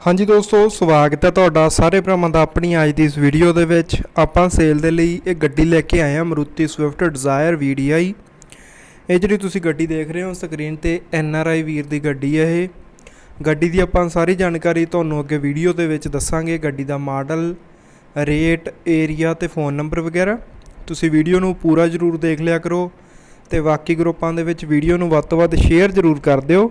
ਹਾਂਜੀ ਦੋਸਤੋ, ਸਵਾਗਤ ਹੈ ਤੁਹਾਡਾ ਸਾਰੇ ਭਰਾਵਾਂ ਦਾ ਆਪਣੀ ਅੱਜ ਦੀ ਇਸ ਵੀਡੀਓ ਦੇ ਵਿੱਚ। ਆਪਾਂ ਸੇਲ ਦੇ ਲਈ ਇਹ ਗੱਡੀ ਲੈ ਕੇ ਆਏ ਹਾਂ ਮਰੂਤੀ ਸਵਿਫਟ ਡਿਜ਼ਾਇਰ VDI ਇਹ ਜਿਹੜੀ ਤੁਸੀਂ ਗੱਡੀ ਦੇਖ ਰਹੇ ਹੋ ਸਕਰੀਨ ਤੇ NRI ਵੀਰ ਦੀ ਗੱਡੀ ਹੈ ਇਹ। ਗੱਡੀ ਦੀ ਆਪਾਂ ਸਾਰੀ ਜਾਣਕਾਰੀ ਤੁਹਾਨੂੰ ਅੱਗੇ ਵੀਡੀਓ ਦੇ ਵਿੱਚ ਦੱਸਾਂਗੇ, ਗੱਡੀ ਦਾ ਮਾਡਲ ਰੇਟ ਏਰੀਆ ਤੇ ਫੋਨ ਨੰਬਰ ਵਗੈਰਾ। ਤੁਸੀਂ ਵੀਡੀਓ ਨੂੰ ਪੂਰਾ ਜ਼ਰੂਰ ਦੇਖ ਲਿਆ ਕਰੋ ਤੇ ਬਾਕੀ ਗਰੁੱਪਾਂ ਦੇ ਵਿੱਚ ਵੀਡੀਓ ਨੂੰ ਵੱਧ ਤੋਂ ਵੱਧ ਸ਼ੇਅਰ ਜ਼ਰੂਰ ਕਰ ਦਿਓ।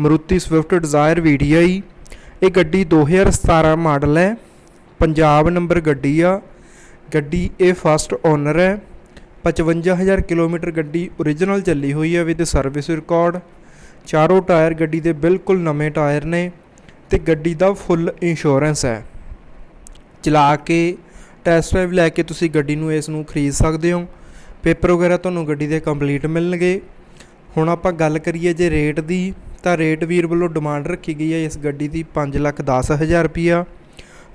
ਮਰੂਤੀ ਸਵਿਫਟ ਡਿਜ਼ਾਇਰ VDI ਇਹ ਗੱਡੀ 2017 ਮਾਡਲ ਹੈ। ਪੰਜਾਬ ਨੰਬਰ ਗੱਡੀ ਆ। ਗੱਡੀ ਇਹ ਫਸਟ ਓਨਰ ਹੈ। 55000 ਕਿਲੋਮੀਟਰ ਗੱਡੀ ਓਰੀਜਨਲ ਚੱਲੀ ਹੋਈ ਹੈ ਵਿਦ ਸਰਵਿਸ ਰਿਕਾਰਡ ਚਾਰੋਂ ਟਾਇਰ ਗੱਡੀ ਦੇ ਬਿਲਕੁਲ ਨਵੇਂ ਟਾਇਰ ਨੇ ਤੇ ਗੱਡੀ ਦਾ ਫੁੱਲ ਇੰਸ਼ੋਰੈਂਸ ਹੈ। ਚਲਾ ਕੇ ਟੈਸਟ ਡਰਾਈਵ ਲੈ ਕੇ ਤੁਸੀਂ ਗੱਡੀ ਨੂੰ ਇਸ ਨੂੰ ਖਰੀਦ ਸਕਦੇ ਹੋ। ਪੇਪਰ ਵਗੈਰਾ ਤੁਹਾਨੂੰ ਗੱਡੀ ਦੇ ਕੰਪਲੀਟ ਮਿਲਣਗੇ। ਹੁਣ ਆਪਾਂ ਗੱਲ ਕਰੀਏ ਜੇ ਰੇਟ ਦੀ। ਤਾਂ ਰੇਟ ਵੀਰ ਵੱਲੋਂ ਡਿਮਾਂਡ ਰੱਖੀ ਗਈ ਹੈ ਇਸ ਗੱਡੀ ਦੀ 5 ਲੱਖ 10 ਹਜ਼ਾਰ ਰੁਪਿਆ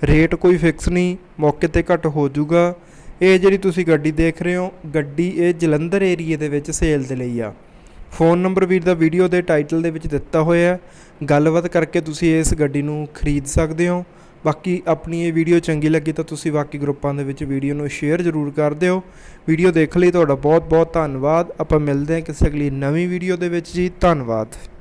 ਰੇਟ ਕੋਈ ਫਿਕਸ ਨਹੀਂ, ਮੌਕੇ ਤੇ ਘੱਟ ਹੋ ਜਾਊਗਾ। ਇਹ ਜਿਹੜੀ ਤੁਸੀਂ ਗੱਡੀ ਦੇਖ ਰਹੇ ਹੋ, ਗੱਡੀ ਇਹ ਜਲੰਧਰ ਏਰੀਏ ਦੇ ਵਿੱਚ ਸੇਲ ਦੇ ਲਈ ਆ। ਫੋਨ ਨੰਬਰ ਵੀਰ ਦਾ ਵੀਡੀਓ ਦੇ ਟਾਈਟਲ ਦੇ ਵਿੱਚ ਦਿੱਤਾ ਹੋਇਆ ਹੈ। ਗੱਲਬਾਤ ਕਰਕੇ ਤੁਸੀਂ ਇਸ ਗੱਡੀ ਨੂੰ ਖਰੀਦ ਸਕਦੇ ਹੋ। ਬਾਕੀ ਆਪਣੀ ਇਹ ਵੀਡੀਓ ਚੰਗੀ ਲੱਗੀ ਤਾਂ ਤੁਸੀਂ ਬਾਕੀ ਗਰੁੱਪਾਂ ਦੇ ਵਿੱਚ ਵੀਡੀਓ ਨੂੰ ਸ਼ੇਅਰ ਜ਼ਰੂਰ ਕਰ ਦਿਓ। ਵੀਡੀਓ ਦੇਖਣ ਲਈ ਤੁਹਾਡਾ ਬਹੁਤ ਬਹੁਤ ਧੰਨਵਾਦ। ਆਪਾਂ ਮਿਲਦੇ ਹਾਂ ਕਿਸੇ ਅਗਲੀ ਨਵੀਂ ਵੀਡੀਓ ਦੇ ਵਿੱਚ ਜੀ। ਧੰਨਵਾਦ।